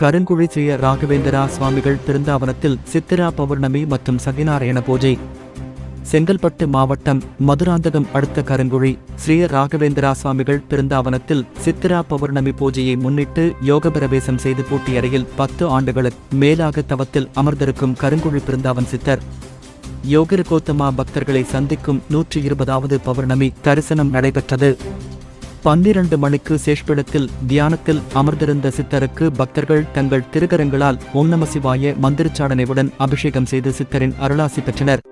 கருங்குழி ஸ்ரீ ராகவேந்திரா சுவாமிகள் பிருந்தாவனத்தில் சித்திரா பௌர்ணமி மற்றும் சகிநாராயண பூஜை. செங்கல்பட்டு மாவட்டம் மதுராந்தகம் அடுத்த கருங்குழி ஸ்ரீ ராகவேந்திரா சுவாமிகள் பிருந்தாவனத்தில் சித்திரா பௌர்ணமி பூஜையை முன்னிட்டு யோக பிரவேசம் செய்து பூட்டியறையில் பத்து ஆண்டுகளுக்கு மேலாக தவத்தில் அமர்ந்திருக்கும் கருங்குழி பிருந்தாவன் சித்தர். யோகிர கோத்தமா பக்தர்களை சந்திக்கும் நூற்றி இருபதாவது பௌர்ணமி தரிசனம் நடைபெற்றது. பன்னிரண்டு மணிக்கு சேஷ்பிடத்தில் தியானத்தில் அமர்ந்திருந்த சித்தருக்கு பக்தர்கள் தங்கள் திருக்கரங்களால் ஓம் நம சிவாய மந்திரச்சாடனையுடன் அபிஷேகம் செய்து சித்தரின் அருளாசி பெற்றனர்.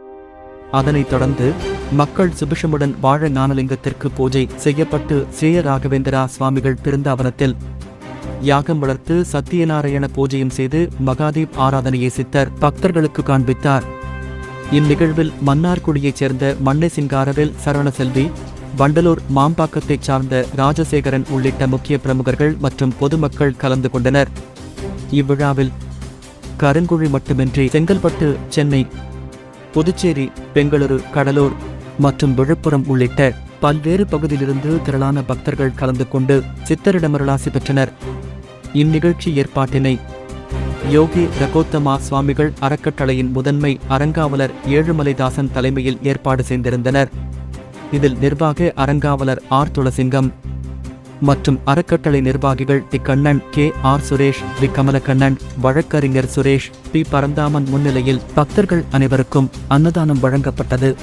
அதனைத் தொடர்ந்து மக்கள் சுபிஷமுடன் வாழ ஞானலிங்கத்திற்கு பூஜை செய்யப்பட்டு சேய ராகவேந்திரா சுவாமிகள் பிருந்தாவனத்தில் யாகம் வளர்த்து சத்தியநாராயண பூஜையும் செய்து மகாதீப் ஆராதனையை சித்தர் பக்தர்களுக்கு காண்பித்தார். இந்நிகழ்வில் மன்னார்குடியைச் சேர்ந்த மண்ணை சிங்காரவேல் சரவணசெல்வி வண்டலூர் மாம்பாக்கத்தைச் சார்ந்த ராஜசேகரன் உள்ளிட்ட முக்கிய பிரமுகர்கள் மற்றும் பொதுமக்கள் கலந்து கொண்டனர். இவ்விழாவில் கருங்குழி மட்டுமின்றி செங்கல்பட்டு சென்னை புதுச்சேரி பெங்களூரு கடலூர் மற்றும் விழுப்புரம் உள்ளிட்ட பல்வேறு பகுதியிலிருந்து திரளான பக்தர்கள் கலந்து கொண்டு சித்தரிடமருளாசி பெற்றனர். இந்நிகழ்ச்சி ஏற்பாட்டினை யோகி ரகோத்தமா சுவாமிகள் அறக்கட்டளையின் முதன்மை அறங்காவலர் ஏழுமலைதாசன் தலைமையில் ஏற்பாடு செய்திருந்தனர். இதில் நிர்வாக அறங்காவலர் ஆர். துளசிங்கம் மற்றும் அறக்கட்டளை நிர்வாகிகள் T Kannan K. R. Suresh V Kamalakannan வழக்கறிஞர் சுரேஷ் பி. பரந்தாமன் முன்னிலையில் பக்தர்கள் அனைவருக்கும் அன்னதானம் வழங்கப்பட்டது.